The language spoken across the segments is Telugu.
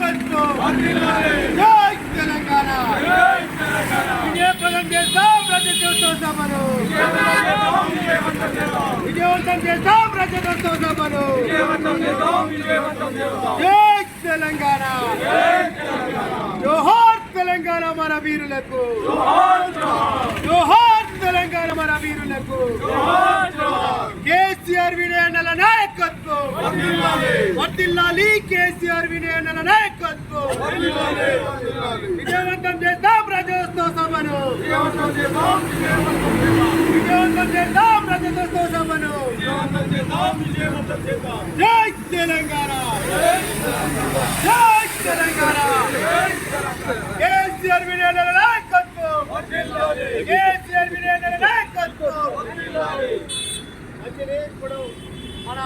నాయకత్వం జై తెలంగాణ. విజయప్రదం చేస్తాం ప్రజాతోత్సవ సభను విజయవంతం చేస్తాం ప్రజాతోత్సవ సభను జై తెలంగాణ. జోహార్ తెలంగాణ మన వీరులకు. జోహార్ తెలంగాణ మన వీరులకు. నాయకత్వం. వర్దిల్లాలి కేసీఆర్ వినయనల నాయకత్వం. విజయవంతం చేద్దాం ప్రజోత్సవ సభను. విజయవంతం చేద్దాం ప్రజోత్సవ సభను. జై తెలంగాణ. జై తెలంగాణ. కేసీఆర్ వినయనల నాయకత్వం. కేసీఆర్ వినయనల నాయకత్వం. మంచిది ఇప్పుడు మన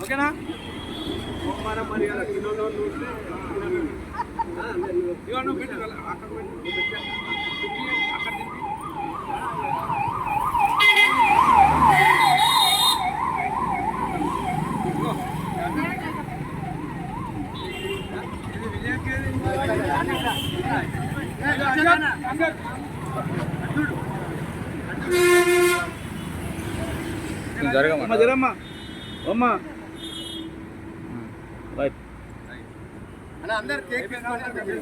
ఓకేనా సోమవారం మరి అలా కిలోలో చూస్తే ఇగో నువ్వు అక్కడ పెట్టు. జరమ్మ అమ్మ రైట్ అందరు కేక్ తీసుకోండి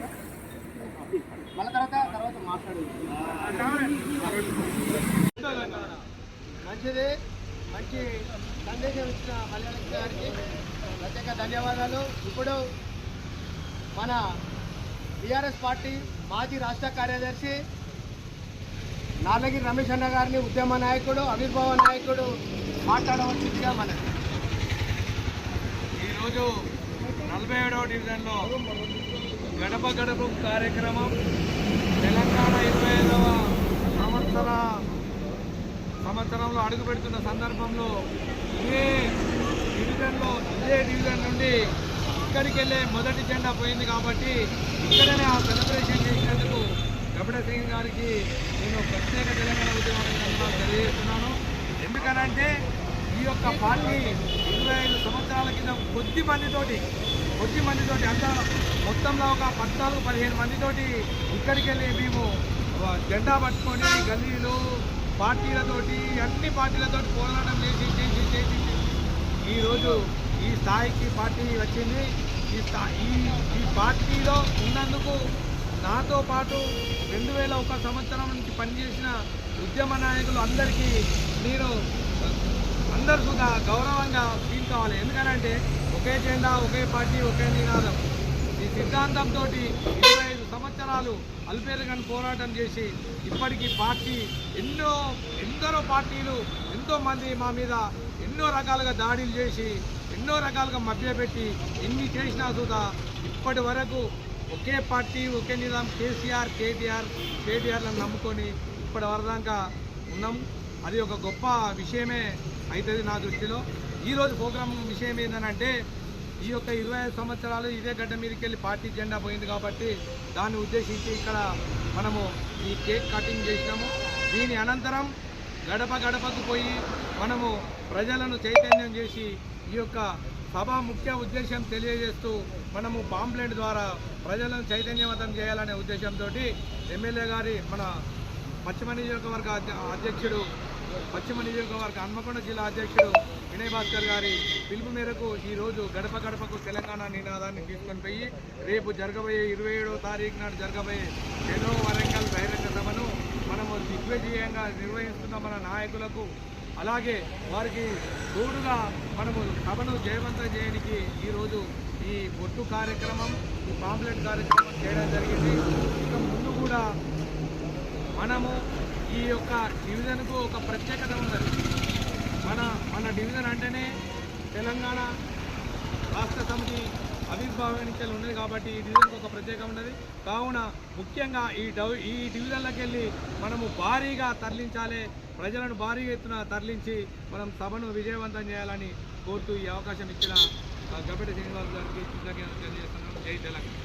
మళ్ళీ తర్వాత తర్వాత మాట్లాడు మంచిది మంచి సందేశం ఇచ్చిన మలయాళం గారికి ప్రత్యేక ధన్యవాదాలు. ఇప్పుడు మన టీఆర్ఎస్ పార్టీ మాజీ రాష్ట్ర కార్యదర్శి నాలగిరి రమేష్ అన్న గారిని ఉద్యమ నాయకుడు ఆవిర్భావ నాయకుడు మాట్లాడవలసిందిగా మనకి ఈరోజు నలభై ఏడవ డివిజన్లో గడప గడప కార్యక్రమం తెలంగాణ ఇరవై ఐదవ సంవత్సర సంవత్సరంలో అడుగు పెడుతున్న సందర్భంలో ఇదే డివిజన్లో ఇదే డివిజన్ నుండి అక్కడికి వెళ్ళే మొదటి జెండా పోయింది కాబట్టి ఇక్కడనే ఆ సెలబ్రేషన్ చేసినందుకు గబడ సింగ్ గారికి నేను ప్రత్యేక తెలంగాణ ఉద్యమం తెలియజేస్తున్నాను. ఎందుకనంటే ఈ యొక్క పార్టీ ఇరవై ఐదు సంవత్సరాల కింద కొద్ది మందితోటి కొద్ది మందితోటి అంతా మొత్తంలో ఒక పద్నాలుగు పదిహేను మందితోటి ఇక్కడికి వెళ్ళి మేము జెండా పట్టుకొని గల్లీలు పార్టీలతోటి అన్ని పార్టీలతోటి పోరాటం చేసి చేసి చేసి చేసి ఈరోజు ఈ స్థాయికి పార్టీ వచ్చింది. ఈ స్థాయి ఈ ఈ పార్టీలో ఉన్నందుకు నాతో పాటు రెండు వేల ఒక సంవత్సరం నుంచి పనిచేసిన ఉద్యమ నాయకులు అందరికీ నేను అందరు కూడా గౌరవంగా ఫీల్ కావాలి. ఎందుకనంటే ఒకే జెండా ఒకే పార్టీ ఒకే నినాదం. ఈ సిద్ధాంతంతో ఇరవై సంవత్సరాలు అల్పేరుగని పోరాటం చేసి ఇప్పటికీ పార్టీ ఎన్నో ఎందరో పార్టీలు ఎంతోమంది మా మీద ఎన్నో రకాలుగా దాడులు చేసి ఎన్నో రకాలుగా మభ్యపెట్టి ఎన్ని చేసినా సుధా ఇప్పటి వరకు ఒకే పార్టీ ఒకే నిజాం కేసీఆర్ కేటీఆర్ కేటీఆర్లను నమ్ముకొని ఇప్పటి వరదాకా ఉన్నాం. అది ఒక గొప్ప విషయమే అవుతుంది నా దృష్టిలో. ఈరోజు ప్రోగ్రాం విషయం ఏంటంటే ఈ యొక్క ఇరవై ఐదు సంవత్సరాలు ఇదే గడ్డ మీదకి వెళ్ళి పార్టీ జెండా పోయింది కాబట్టి దాన్ని ఉద్దేశించి ఇక్కడ మనము ఈ కేక్ కటింగ్ చేసినాము. దీని అనంతరం గడప గడపకు పోయి మనము ప్రజలను చైతన్యం చేసి ఈ యొక్క సభ ముఖ్య ఉద్దేశం తెలియజేస్తూ మనము పాంప్లెంట్ ద్వారా ప్రజలను చైతన్యవంతం చేయాలనే ఉద్దేశంతో ఎమ్మెల్యే గారి మన పశ్చిమ నియోజకవర్గ అధ్య- అధ్యక్షుడు పశ్చిమ నియోజకవర్గ హన్మకొండ జిల్లా అధ్యక్షుడు వినయ్ భాస్కర్ గారి పిలుపు మేరకు ఈరోజు గడప గడపకు తెలంగాణ నినాదాన్ని తీసుకొని పోయి రేపు జరగబోయే ఇరవై ఏడవ తారీఖు నాడు జరగబోయే చెలో వరంగల్ బహిరంగ సభను మనము దిగ్విజయంగా నిర్వహిస్తున్న మన నాయకులకు అలాగే వారికి తోడుగా మనము సభను జయవంతం చేయడానికి ఈరోజు ఈ బొట్టు కార్యక్రమం ఈ పాంప్లెట్ కార్యక్రమం చేయడం జరిగింది. ఇక ముందు కూడా మనము ఈ యొక్క డివిజన్కు ఒక ప్రత్యేకత ఉన్నది. మన మన డివిజన్ అంటేనే తెలంగాణ రాష్ట్ర సమితి ఆవిర్భావించాలి ఉన్నది కాబట్టి ఈ డివిజన్కి ఒక ప్రత్యేకత ఉన్నది. కావున ముఖ్యంగా ఈ డవ్ ఈ డివిజన్లకు వెళ్ళి మనము భారీగా తరలించాలి. ప్రజలను భారీ ఎత్తున తరలించి మనం సభను విజయవంతం చేయాలని కోరుతూ ఈ అవకాశం ఇచ్చిన ఆ, గబ్బెట శ్రీనివాస్ గారికి కృతజ్ఞతలు తెలియజేస్తున్నాం. జై తెలంగాణ.